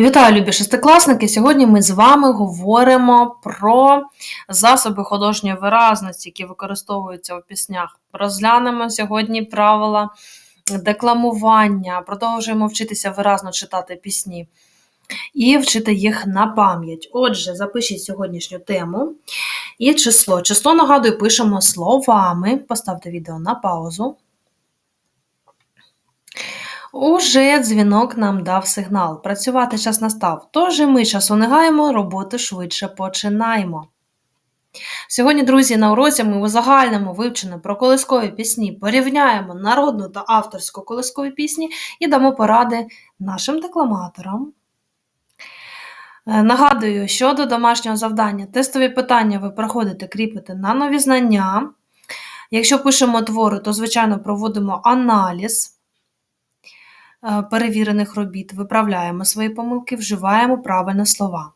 Вітаю, любі шестикласники! Сьогодні ми з вами говоримо про засоби художньої виразності, які використовуються у піснях. Розглянемо сьогодні правила декламування, продовжуємо вчитися виразно читати пісні і вчити їх на пам'ять. Отже, запишіть сьогоднішню тему і число. Число, нагадую, пишемо словами. Поставте відео на паузу. Уже дзвінок нам дав сигнал. Працювати час настав. Тож і ми часу не гаємо, роботу швидше починаємо. Сьогодні, друзі, на уроці ми у загальному вивчені про колискові пісні порівняємо народну та авторську колискові пісні і дамо поради нашим декламаторам. Е, Нагадую, щодо домашнього завдання, тестові питання ви проходите, кріпите на нові знання. Якщо пишемо твори, то, звичайно, проводимо аналіз перевірених робіт, виправляємо свої помилки, вживаємо правильні слова.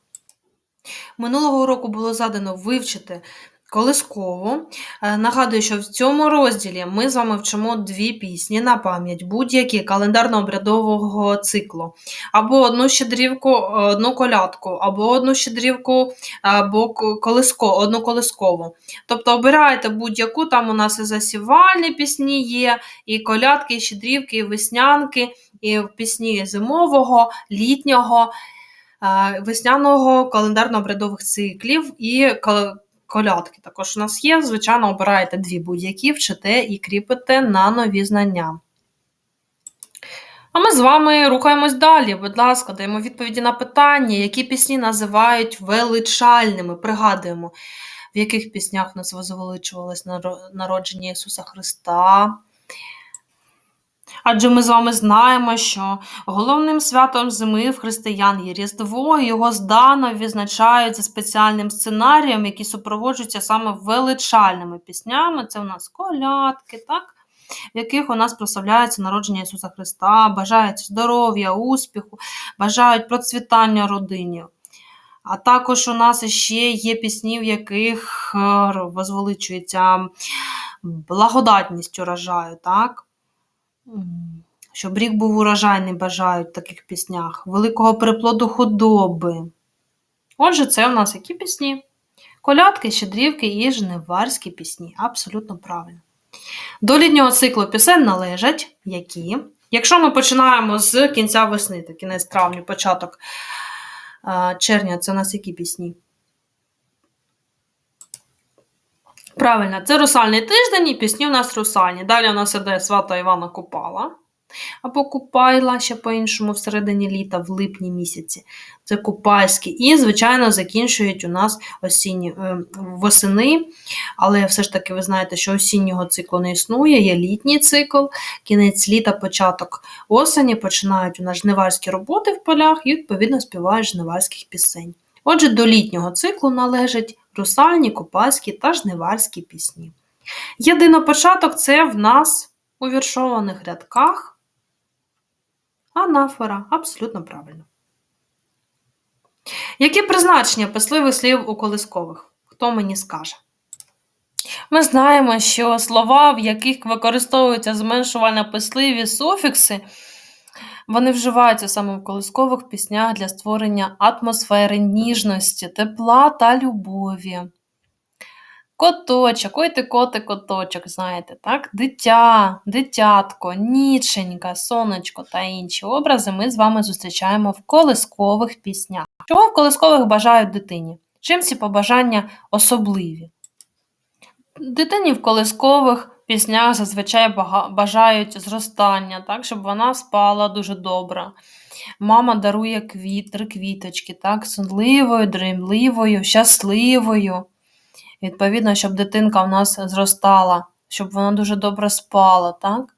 Минулого уроку було задано вивчити колискову. Е, Нагадую, що в цьому розділі ми з вами вчимо дві пісні на пам'ять, будь-які календарно-обрядового циклу. Або одну щедрівку, е, одну колядку, або одну щедрівку, або колиско, одну колискову. Тобто обирайте будь-яку, там у нас і засівальні пісні є, і колядки, і щедрівки, і веснянки, і пісні зимового, літнього, е, весняного календарно-обрядових циклів і колядки. Також у нас є. Звичайно, обираєте дві будь-які, вчите і кріпите на нові знання. А ми з вами рухаємось далі. Будь ласка, даємо відповіді на питання, які пісні називають величальними. Пригадуємо, в яких піснях у нас возвеличувалось народження Ісуса Христа. Адже ми з вами знаємо, що головним святом зими в християн є Різдво, його здано відзначають за спеціальним сценарієм, які супроводжуються саме величальними піснями. Це у нас колядки, так? в яких у нас прославляється народження Ісуса Христа, бажають здоров'я, успіху, бажають процвітання родині. А також у нас ще є пісні, в яких е, возвеличується благодатність урожаю, так? Щоб рік був урожайний, бажають в таких піснях, великого приплоду худоби. Отже, це у нас які пісні? Колядки, щедрівки і жниварські пісні. Абсолютно правильно. До літнього циклу пісень належать які. Якщо ми починаємо з кінця весни, то кінець травня, початок е, червня, це у нас які пісні? Правильно, це русальний тиждень і пісні у нас русальні. Далі у нас іде свата Івана Купала. Або Купайла ще по-іншому всередині літа, в липні місяці. Це купальські. І, звичайно, закінчують у нас осінні е, восени. Але все ж таки ви знаєте, що осіннього циклу не існує, є літній цикл, кінець літа, початок осені, починають у нас жниварські роботи в полях і, відповідно, співають жниварських пісень. Отже, до літнього циклу належать русальні, купальські та жниварські пісні. Єдинопочаток це в нас у віршованих рядках анафора. Абсолютно правильно. Які призначення писливих слів у колискових? Хто мені скаже? Ми знаємо, що слова, в яких використовуються зменшувально писливі суфікси, вони вживаються саме в колискових піснях для створення атмосфери ніжності, тепла та любові. Коточок, ой ти котик, коточок, знаєте, так? Дитя, дитятко, ніченька, сонечко та інші образи ми з вами зустрічаємо в колискових піснях. Чого в колискових бажають дитині? Чим ці побажання особливі? Дитині в колискових піснях зазвичай бажають зростання, так, щоб вона спала дуже добре. Мама дарує квіт, три квіточки, так, сонливою, дремливою, щасливою. Відповідно, щоб дитинка в нас зростала, щоб вона дуже добре спала, так?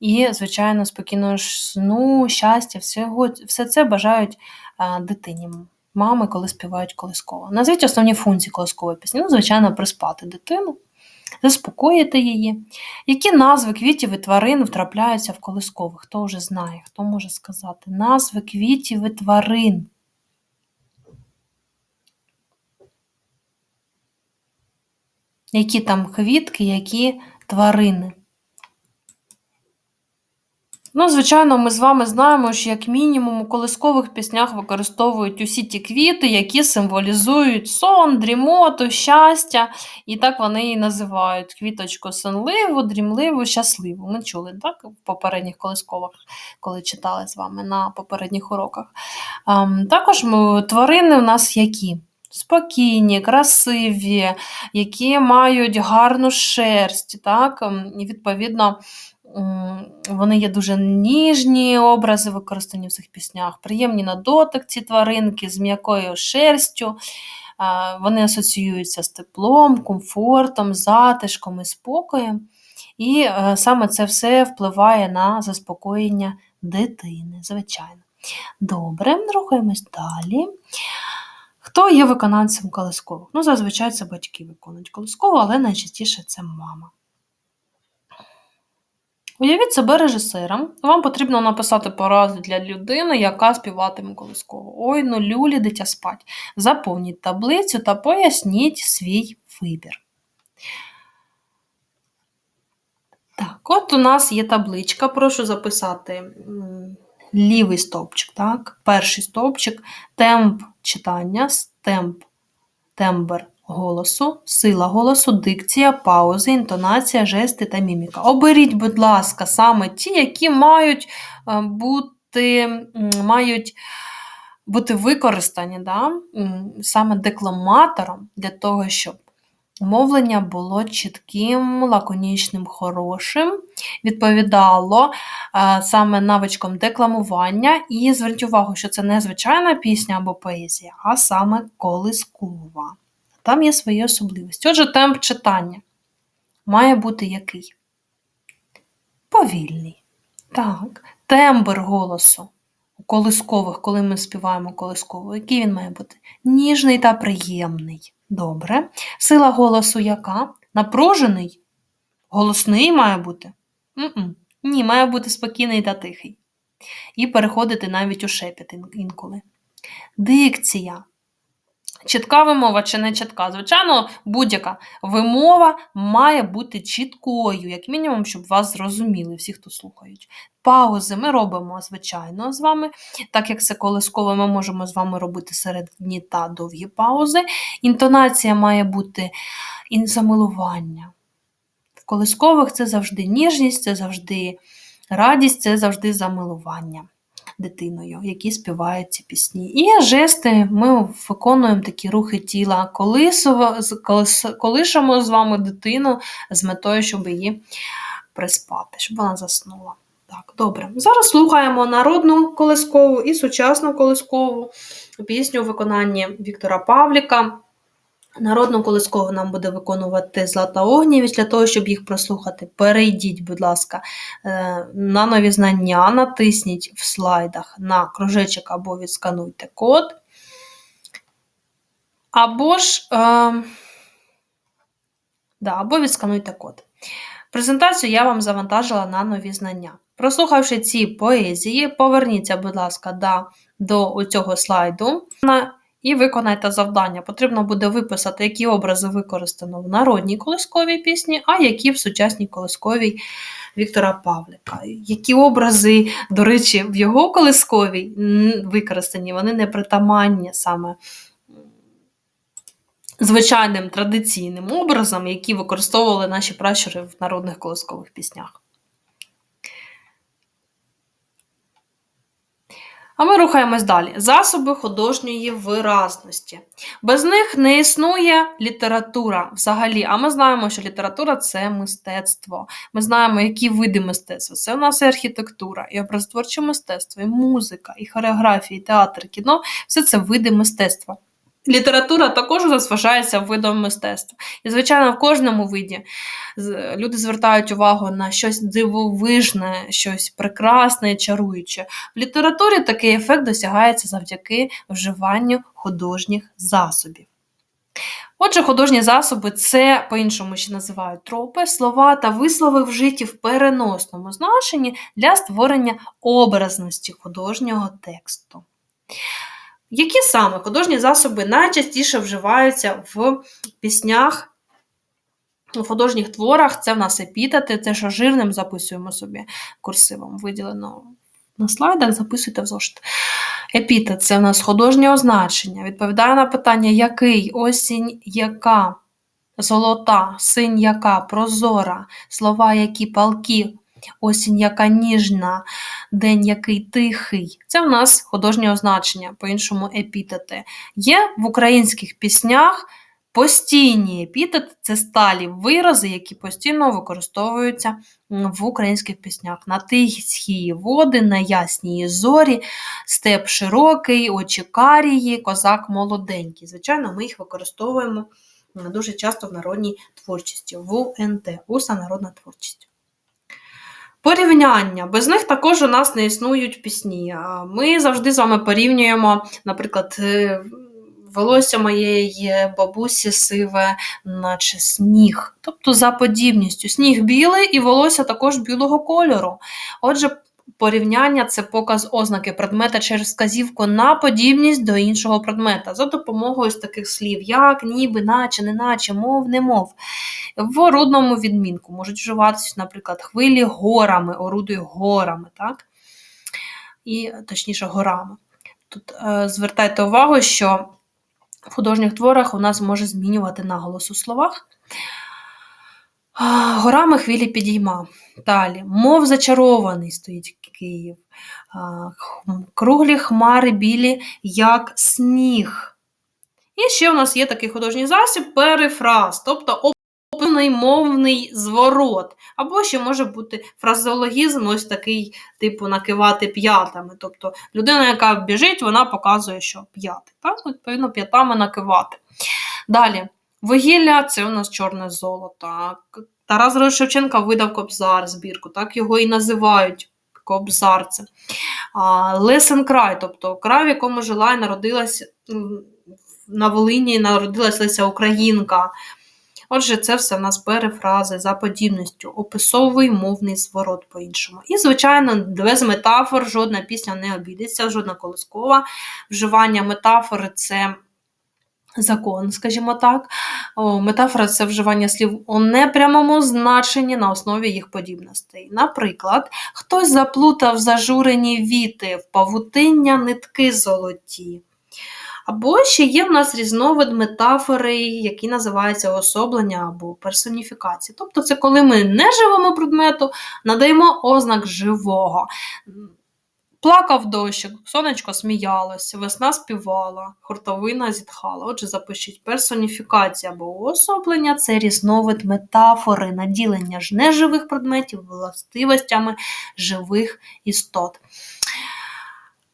І, звичайно, спокійного сну, щастя, всього, все це бажають а, дитині. Мами, коли співають колисково. Назвіть основні функції колискової пісні. Ну, звичайно, приспати дитину, заспокоїти її. Які назви квітів і тварин втрапляються в колискових? Хто вже знає, хто може сказати? Назви квітів і тварин. Які там квітки, які тварини. Ну, звичайно, ми з вами знаємо, що як мінімум у колискових піснях використовують усі ті квіти, які символізують сон, дрімоту, щастя. І так вони і називають квіточку сонливу, дрімливу, щасливу. Ми чули так в попередніх колискових, коли читали з вами на попередніх уроках. Ем, також тварини у нас які? Спокійні, красиві, які мають гарну шерсть, так? ем, і відповідно. Вони є дуже ніжні образи використані в цих піснях, приємні на дотик ці тваринки з м'якою шерстю. Вони асоціюються з теплом, комфортом, затишком і спокоєм. І е, саме це все впливає на заспокоєння дитини, звичайно. Добре, рухаємось далі. Хто є виконавцем колискових? Ну, зазвичай це батьки виконують колискову, але найчастіше це мама. Уявіть себе режисером. Вам потрібно написати поради для людини, яка співатиме колисково. Ой, ну люлі, дитя спать. Заповніть таблицю та поясніть свій вибір. Так, от у нас є табличка. Прошу записати лівий стовпчик. Так? Перший стовпчик, темп читання, темп, тембр голосу, сила голосу, дикція, паузи, інтонація, жести та міміка. Оберіть, будь ласка, саме ті, які мають е, бути, мають бути використані да? саме декламатором для того, щоб мовлення було чітким, лаконічним, хорошим, відповідало е, саме навичкам декламування. І зверніть увагу, що це не звичайна пісня або поезія, а саме колискова. Там є свої особливості. Отже, темп читання має бути який? Повільний. Так. Тембр голосу у колискових, коли ми співаємо колискову, який він має бути? Ніжний та приємний. Добре. Сила голосу яка? Напружений? Голосний має бути? М-м. Ні, має бути спокійний та тихий. І переходити навіть у шепіт інколи. Дикція. Чітка вимова чи не чітка? Звичайно, будь-яка вимова має бути чіткою, як мінімум, щоб вас зрозуміли, всі, хто слухають. Паузи ми робимо, звичайно, з вами. Так як це колисково, ми можемо з вами робити середні та довгі паузи. Інтонація має бути замилування. В колискових це завжди ніжність, це завжди радість, це завжди замилування дитиною, які співають ці пісні. І жести ми виконуємо такі рухи тіла, колишемо з вами дитину з метою, щоб її приспати, щоб вона заснула. Так, добре. Зараз слухаємо народну колискову і сучасну колискову пісню у виконанні Віктора Павліка. Народну колискову нам буде виконувати Злата Огнєвіч. Для того, щоб їх прослухати, перейдіть, будь ласка, е, на нові знання, натисніть в слайдах на кружечок або відскануйте код. Або ж е, да, або відскануйте код. Презентацію я вам завантажила на нові знання. Прослухавши ці поезії, поверніться, будь ласка, да, до цього слайду. І виконайте завдання. Потрібно буде виписати, які образи використано в народній колисковій пісні, а які в сучасній колисковій Віктора Павлика. Які образи, до речі, в його колисковій використані, вони не притаманні саме звичайним традиційним образом, які використовували наші пращури в народних колискових піснях. А ми рухаємось далі. Засоби художньої виразності. Без них не існує література взагалі. А ми знаємо, що література це мистецтво. Ми знаємо, які види мистецтва. Це у нас і архітектура, і образотворче мистецтво, і музика, і хореографія, і театр, і кіно все це види мистецтва. Література також розважається видом мистецтва. І, звичайно, в кожному виді люди звертають увагу на щось дивовижне, щось прекрасне чаруюче. В літературі такий ефект досягається завдяки вживанню художніх засобів. Отже, художні засоби це по-іншому ще називають тропи, слова та вислови вжиті в переносному значенні для створення образності художнього тексту. Які саме художні засоби найчастіше вживаються в піснях У художніх творах це в нас епітети, це що жирним записуємо собі курсивом. Виділено на слайдах, записуйте в зошит. Епітет це в нас художнє означення. Відповідає на питання, який, осінь, яка, золота, синь яка, прозора, слова, які палки, осінь яка ніжна, день який тихий. Це в нас художнє означення, по-іншому епітети. Є в українських піснях постійні епітети це сталі вирази, які постійно використовуються в українських піснях. На тихі води, на ясній зорі, степ широкий, очі карії, козак молоденький. Звичайно, ми їх використовуємо дуже часто в народній творчості, в УНТ, уста народна творчість. Порівняння. Без них також у нас не існують пісні. Ми завжди з вами порівнюємо, наприклад, е, волосся моєї бабусі сиве, наче сніг. Тобто за подібністю. Сніг білий і волосся також білого кольору. Отже, порівняння це показ ознаки предмета через вказівку на подібність до іншого предмета за допомогою ось таких слів, як, ніби, наче, неначе, мов, немов. В орудному відмінку можуть вживатися, наприклад, хвилі горами, орудує горами, так? І, точніше, горами. Тут е, звертайте увагу, що в художніх творах у нас може змінювати наголос у словах. Горами хвилі підійма. Далі, мов зачарований стоїть Київ. Круглі хмари білі, як сніг. І ще у нас є такий художній засіб перефраз, тобто описаний мовний зворот. Або ще може бути фразеологізм, ось такий, типу, накивати п'ятами. Тобто людина, яка біжить, вона показує, що п'яти. Так? Відповідно, п'ятами накивати. Далі. Вугілля це у нас чорне золото. Тарас Григорович Шевченка видав кобзар збірку, так його і називають кобзарцем. Лесен край, тобто край, в якому жила і народилась на Волині народилась Леся Українка. Отже, це все в нас перефрази за подібністю, описовий мовний зворот по-іншому. І, звичайно, без метафор жодна пісня не обійдеться, жодна колискова. Вживання метафори це закон, скажімо так. Метафора це вживання слів у непрямому значенні на основі їх подібностей. Наприклад, хтось заплутав зажурені віти в павутиння нитки золоті. Або ще є в нас різновид метафори, які називаються особлення або персоніфікація. Тобто, це коли ми не живому предмету надаємо ознак живого. Плакав дощик, сонечко сміялося, весна співала, хуртовина зітхала. Отже, запишіть персоніфікація або уособлення це різновид метафори, наділення ж неживих предметів властивостями живих істот.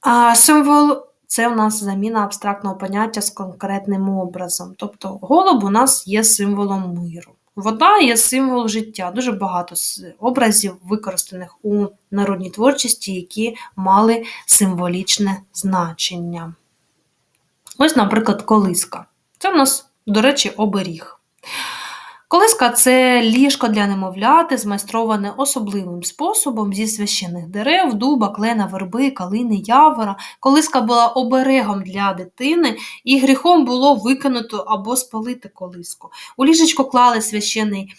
А символ це у нас заміна абстрактного поняття з конкретним образом. Тобто голуб у нас є символом миру. Вода є символ життя. Дуже багато образів використаних у народній творчості, які мали символічне значення. Ось, наприклад, колиска. Це в нас, до речі, оберіг. Колиска це ліжко для немовляти, змайстроване особливим способом зі священних дерев, дуба, клена, верби, калини, явора. Колиска була оберегом для дитини, і гріхом було викинути або спалити колиску. У ліжечко клали священий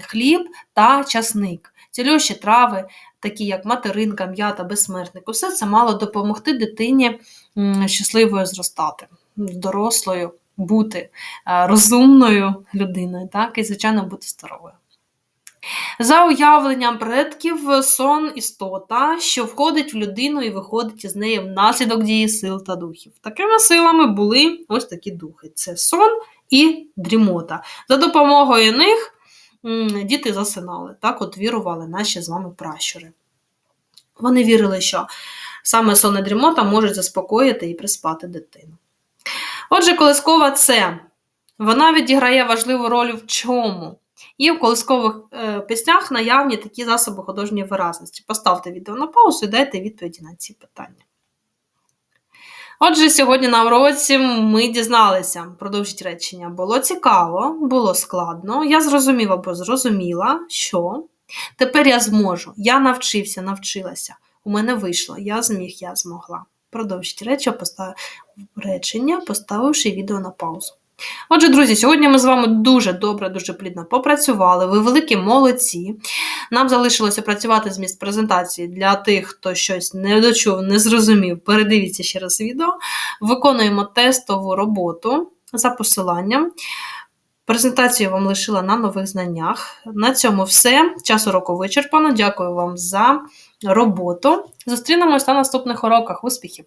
хліб та часник, цілющі трави, такі як материнка, м'ята, безсмертник. Усе це мало допомогти дитині щасливою зростати, дорослою бути е, розумною людиною, так, і, звичайно, бути здоровою. За уявленням предків, сон істота, що входить в людину і виходить із неї внаслідок дії сил та духів. Такими силами були ось такі духи: це сон і дрімота. За допомогою них діти засинали, так от вірували наші з вами пращури. Вони вірили, що саме сон і дрімота можуть заспокоїти і приспати дитину. Отже, колискова це вона відіграє важливу роль в чому? І в колискових е, піснях наявні такі засоби художньої виразності. Поставте відео на паузу і дайте відповіді на ці питання. Отже, сьогодні на уроці ми дізналися, продовжіть речення. Було цікаво, було складно. Я зрозумів або зрозуміла, що тепер я зможу. Я навчився, навчилася. У мене вийшло. Я зміг, я змогла. Продовжіть постав... речення, поставивши відео на паузу. Отже, друзі, сьогодні ми з вами дуже добре, дуже плідно попрацювали. Ви великі молодці. Нам залишилося працювати зміст презентації для тих, хто щось не дочув, не зрозумів. Передивіться ще раз відео. Виконуємо тестову роботу за посиланням. Презентацію вам лишила на нових знаннях. На цьому все. Час уроку вичерпано. Дякую вам за роботу. Зустрінемось на наступних уроках. Успіхів!